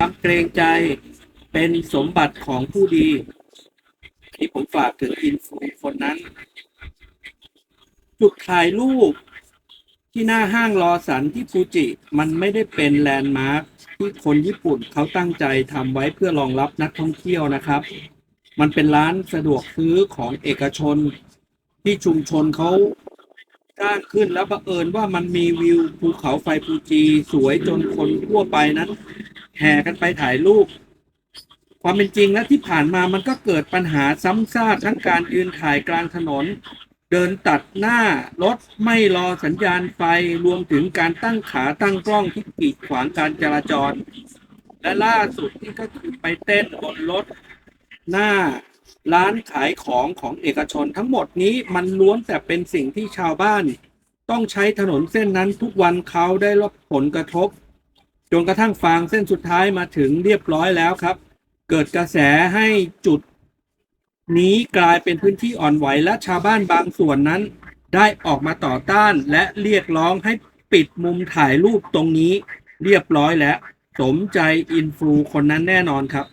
ความเกรงใจเป็นสมบัติของผู้ดี ที่ผมฝากถึงอินฟูคนนั้น จุดถ่ายรูปที่หน้าห้างรอสันที่ฟูจิ มันไม่ได้เป็นแลนด์มาร์คที่คนญี่ปุ่นเขาตั้งใจทำไว้เพื่อรองรับนักท่องเที่ยวนะครับ มันเป็นร้านสะดวกซื้อของเอกชน ที่ชุมชนเขาสร้างขึ้นแล้วบังเอิญว่ามันมีวิวภูเขาไฟฟูจิสวยจนคนทั่วไปนั้น แห่กันไปถ่ายรูป ความเป็นจริงแล้วที่ผ่านมามันก็เกิดปัญหาซ้ำซากทั้งการยืนถ่ายกลางถนน เดินตัดหน้ารถไม่รอสัญญาณไฟรวมถึงการตั้งขาตั้งกล้องที่กีดขวางการจราจร และล่าสุดนี่ก็คือไปเต้นบนรถหน้าร้านขายของของเอกชนทั้งหมดนี้มันล้วนแต่เป็นสิ่งที่ชาวบ้าน ต้องใช้ถนนเส้นนั้นทุกวันเขาได้รับผลกระทบ จนกระทั่งฟางเส้นสุดท้ายมาถึงเรียบร้อยแล้วครับ เกิดกระแสให้จุดนี้กลายเป็นพื้นที่อ่อนไหวและชาวบ้านบางส่วนนั้น ได้ออกมาต่อต้านและเรียกร้องให้ปิดมุมถ่ายรูปตรงนี้เรียบร้อยแล้ว สมใจอินฟลูคนนั้นแน่นอนครับ